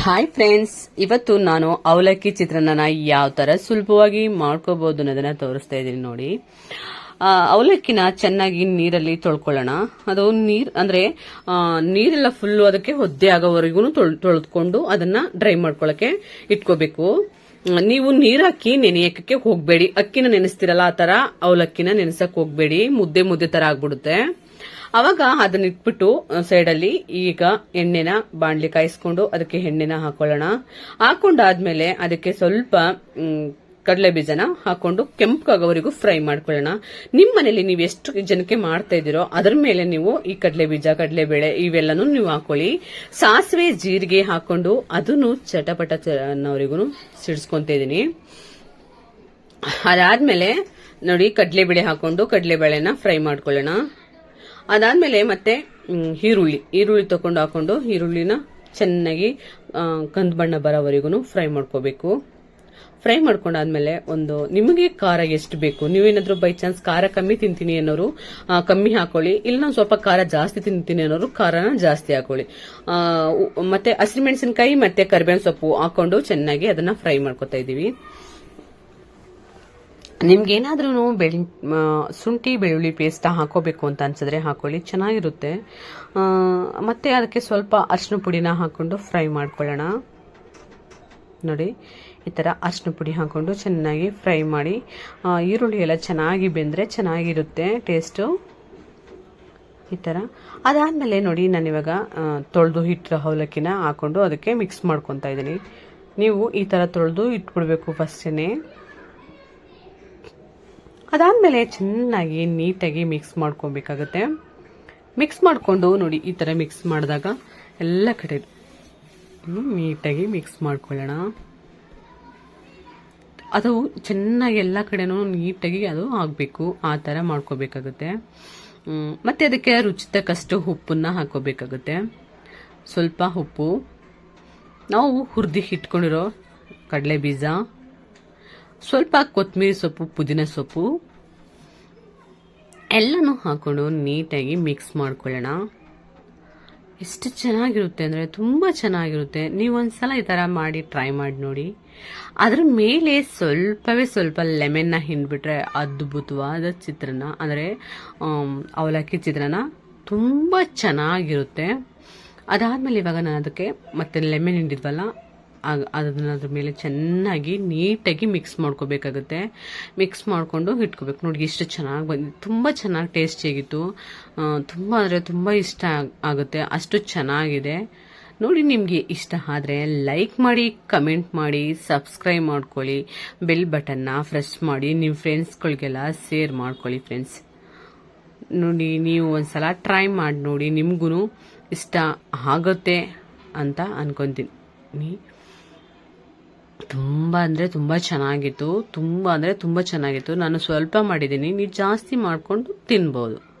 Hi friends ಇವತ್ತು ನಾನು ಅವಲಕ್ಕಿ ಚಿತ್ರಾನ್ನ ಯಾವ ತರ ಸುಲಭವಾಗಿ ಮಾಡ್ಕೋಬಹುದು ಅನ್ನೋದನ್ನ ತೋರಿಸ್ತಾ ಇದ್ದೀನಿ ನೋಡಿ. ಅವಲಕ್ಕಿನ ಚೆನ್ನಾಗಿ ನೀರಲ್ಲಿ ತೊಳ್ಕೊಳ್ಳೋಣ. ಅದು ನೀರ್, ಅಂದ್ರೆ ನೀರೆಲ್ಲ ಫುಲ್ ಅದಕ್ಕೆ ಒದ್ದೆ ಆಗೋವರೆಗೂ ತೊಳೆದ್ಕೊಂಡು ಅದನ್ನ ಡ್ರೈ ಮಾಡ್ಕೊಳಕ್ಕೆ ಇಟ್ಕೋಬೇಕು. ನೀವು ನೀರ್ ಹಾಕಿ ನೆನೆಯಕ್ಕೆ ಹೋಗ್ಬೇಡಿ. ಅಕ್ಕಿನ ನೆನೆಸ್ತಿರಲ್ಲ ಆ ತರ ಅವಲಕ್ಕಿನ ನೆನೆಸಕ್ ಹೋಗ್ಬೇಡಿ. ಮುದ್ದೆ ಮುದ್ದೆ ತರ ಆಗ್ಬಿಡುತ್ತೆ. ಅವಾಗ ಅದನ್ನ ಇಟ್ಬಿಟ್ಟು ಸೈಡಲ್ಲಿ ಈಗ ಎಣ್ಣೆನ ಬಾಣ್ಲಿ ಕಾಯಿಸ್ಕೊಂಡು ಅದಕ್ಕೆ ಎಣ್ಣೆನ ಹಾಕೊಳ್ಳೋಣ. ಹಾಕೊಂಡಾದ್ಮೇಲೆ ಅದಕ್ಕೆ ಸ್ವಲ್ಪ ಕಡಲೆ ಬೀಜನ ಹಾಕೊಂಡು ಕೆಂಪಾಗೋವರೆಗೂ ಫ್ರೈ ಮಾಡ್ಕೊಳ್ಳೋಣ. ನಿಮ್ಮ ಮನೇಲಿ ನೀವು ಎಷ್ಟು ಜನಕ್ಕೆ ಮಾಡ್ತಾ ಇದ್ದೀರೋ ಅದ್ರ ಮೇಲೆ ನೀವು ಈ ಕಡಲೆ ಬೀಜ, ಕಡಲೆ ಬೇಳೆ ಇವೆಲ್ಲನೂ ನೀವು ಹಾಕೊಳ್ಳಿ. ಸಾಸಿವೆ ಜೀರಿಗೆ ಹಾಕೊಂಡು ಅದನ್ನು ಚಟಪಟ ಅನ್ನೋವರೆಗೂ ಸಿಡಿಸ್ಕೊಂತ ಇದೀನಿ ಅದಾದ್ಮೇಲೆ ನೋಡಿ ಕಡಲೆಬೇಳೆ ಹಾಕೊಂಡು ಕಡಲೆಬೇಳೆನ ಫ್ರೈ ಮಾಡ್ಕೊಳ್ಳೋಣ. ಅದಾದ್ಮೇಲೆ ಮತ್ತೆ ಈರುಳ್ಳಿ. ಈರುಳ್ಳಿ ತಗೊಂಡು ಹಾಕೊಂಡು ಈರುಳ್ಳಿನ ಚೆನ್ನಾಗಿ ಕಂದು ಬಣ್ಣ ಬರೋವರೆಗೂ ಫ್ರೈ ಮಾಡ್ಕೋಬೇಕು. ಫ್ರೈ ಮಾಡ್ಕೊಂಡಾದ್ಮೇಲೆ ಒಂದು, ನಿಮಗೆ ಖಾರ ಎಷ್ಟು ಬೇಕು? ನೀವೇನಾದ್ರೂ ಬೈ ಚಾನ್ಸ್ ಖಾರ ಕಮ್ಮಿ ತಿಂತೀನಿ ಅನ್ನೋರು ಕಮ್ಮಿ ಹಾಕೊಳ್ಳಿ. ಇಲ್ಲ ನಾವು ಸ್ವಲ್ಪ ಖಾರ ಜಾಸ್ತಿ ತಿಂತೀನಿ ಅನ್ನೋರು ಖಾರನ ಜಾಸ್ತಿ ಹಾಕೊಳ್ಳಿ. ಮತ್ತೆ ಹಸಿಮೆಣಸಿನಕಾಯಿ ಮತ್ತೆ ಕರಿಬೇವಿನ ಸೊಪ್ಪು ಹಾಕೊಂಡು ಚೆನ್ನಾಗಿ ಅದನ್ನ ಫ್ರೈ ಮಾಡ್ಕೊತಾ ಇದೀವಿ ನಿಮ್ಗೇನಾದ್ರೂ ಬೆಳ್ ಶುಂಠಿ, ಬೆಳ್ಳುಳ್ಳಿ ಪೇಸ್ಟ್ ಹಾಕೋಬೇಕು ಅಂತ ಅನ್ಸಿದ್ರೆ ಹಾಕೊಳ್ಳಿ, ಚೆನ್ನಾಗಿರುತ್ತೆ. ಮತ್ತೆ ಅದಕ್ಕೆ ಸ್ವಲ್ಪ ಅರಿಶಿನ ಪುಡಿನ ಹಾಕೊಂಡು ಫ್ರೈ ಮಾಡ್ಕೊಳ್ಳೋಣ. ನೋಡಿ, ಈ ಥರ ಅರಿಶಿನ ಪುಡಿ ಹಾಕೊಂಡು ಚೆನ್ನಾಗಿ ಫ್ರೈ ಮಾಡಿ ಈರುಳ್ಳಿ ಎಲ್ಲ ಚೆನ್ನಾಗಿ ಬೆಂದರೆ ಚೆನ್ನಾಗಿರುತ್ತೆ ಟೇಸ್ಟು ಈ ಥರ ಅದಾದಮೇಲೆ ನೋಡಿ, ನಾನಿವಾಗ ತೊಳೆದು ಹಿಟ್ಟು ಅವಲಕ್ಕಿನ ಹಾಕೊಂಡು ಅದಕ್ಕೆ ಮಿಕ್ಸ್ ಮಾಡ್ಕೊತಾ ಇದ್ದೀನಿ. ನೀವು ಈ ಥರ ತೊಳೆದು ಇಟ್ಬಿಡ್ಬೇಕು ಫಸ್ಟೇ ಅದಾದಮೇಲೆ ಚೆನ್ನಾಗಿ ನೀಟಾಗಿ ಮಿಕ್ಸ್ ಮಾಡ್ಕೊಬೇಕಾಗತ್ತೆ. ಮಿಕ್ಸ್ ಮಾಡಿಕೊಂಡು ನೋಡಿ, ಈ ಥರ ಮಿಕ್ಸ್ ಮಾಡಿದಾಗ ಎಲ್ಲ ಕಡೆ ನೀಟಾಗಿ ಮಿಕ್ಸ್ ಮಾಡ್ಕೊಳ್ಳೋಣ. ಅದು ಚೆನ್ನಾಗಿ ಎಲ್ಲ ಕಡೆನೂ ನೀಟಾಗಿ ಅದು ಆಗಬೇಕು. ಆ ಥರ ಮಾಡ್ಕೋಬೇಕಾಗುತ್ತೆ. ಮತ್ತು ಅದಕ್ಕೆ ರುಚಿ ತಕ್ಕಷ್ಟು ಉಪ್ಪನ್ನು ಹಾಕೋಬೇಕಾಗುತ್ತೆ ಸ್ವಲ್ಪ ಉಪ್ಪು. ನಾವು ಹುರಿದಿ ಇಟ್ಕೊಂಡಿರೋ ಕಡಲೆ ಬೀಜ. ಸ್ವಲ್ಪ ಕೊತ್ತಂಬರಿ ಸೊಪ್ಪು, ಪುದೀನ ಸೊಪ್ಪು. ಎಲ್ಲನೂ ಹಾಕೊಂಡು ನೀಟಾಗಿ ಮಿಕ್ಸ್ ಮಾಡ್ಕೊಳ್ಳೋಣ. ಎಷ್ಟು ಚೆನ್ನಾಗಿರುತ್ತೆ ಅಂದರೆ ತುಂಬ ಚೆನ್ನಾಗಿರುತ್ತೆ. ನೀವು ಒಂದ್ಸಲ ಈ ಥರ ಮಾಡಿ ಟ್ರೈ ಮಾಡಿ ನೋಡಿ. ಅದ್ರ ಮೇಲೆ ಸ್ವಲ್ಪವೇ ಸ್ವಲ್ಪ ಲೆಮೆನ್ನ ಹಿಂಡ್ಬಿಟ್ರೆ ಅದ್ಭುತವಾದ ಚಿತ್ರಾನ್ನ. ಅಂದರೆ ಅವಲಕ್ಕಿ ಚಿತ್ರಾನ್ನ ತುಂಬ ಚೆನ್ನಾಗಿರುತ್ತೆ. ಅದಾದಮೇಲೆ ಇವಾಗ ನಾನು ಅದಕ್ಕೆ ಮತ್ತೆ ಲೆಮೆನ್ ಹಿಂಡಿದ್ವಲ್ಲ ಅದನ್ನ ಅದ್ರ ಮೇಲೆ ಚೆನ್ನಾಗಿ ನೀಟಾಗಿ ಮಿಕ್ಸ್ ಮಾಡ್ಕೋಬೇಕಾಗುತ್ತೆ. ಮಿಕ್ಸ್ ಮಾಡಿಕೊಂಡು ಇಟ್ಕೋಬೇಕು. ನೋಡಿ, ಇಷ್ಟು ಚೆನ್ನಾಗಿ ಬಂದಿದೆ ತುಂಬ ಚೆನ್ನಾಗಿ ಟೇಸ್ಟಿಯಾಗಿತ್ತು ತುಂಬ ಅಂದರೆ ತುಂಬ ಇಷ್ಟ ಆಗುತ್ತೆ. ಅಷ್ಟು ಚೆನ್ನಾಗಿದೆ. ನೋಡಿ, ನಿಮಗೆ ಇಷ್ಟ ಆದರೆ ಲೈಕ್ ಮಾಡಿ ಕಮೆಂಟ್ ಮಾಡಿ ಸಬ್ಸ್ಕ್ರೈಬ್ ಮಾಡ್ಕೊಳ್ಳಿ. ಬೆಲ್ ಬಟನ್ನ ಫ್ರೆಶ್ ಮಾಡಿ ನಿಮ್ಮ ಫ್ರೆಂಡ್ಸ್ಗಳಿಗೆಲ್ಲ ಶೇರ್ ಮಾಡ್ಕೊಳ್ಳಿ ಫ್ರೆಂಡ್ಸ್ ನೋಡಿ, ನೀವು ಒಂದ್ಸಲ ಟ್ರೈ ಮಾಡಿ ನೋಡಿ ನಿಮಗೂ ಇಷ್ಟ ಆಗುತ್ತೆ ಅಂತ ಅನ್ಕೊಂತೀನಿ. ತುಂಬ ಅಂದರೆ ತುಂಬ ಚೆನ್ನಾಗಿತ್ತು. ತುಂಬ ಅಂದರೆ ತುಂಬ ಚೆನ್ನಾಗಿತ್ತು. ನಾನು ಸ್ವಲ್ಪ ಮಾಡಿದ್ದೀನಿ. ನೀವು ಜಾಸ್ತಿ ಮಾಡಿಕೊಂಡು ತಿನ್ಬೋದು.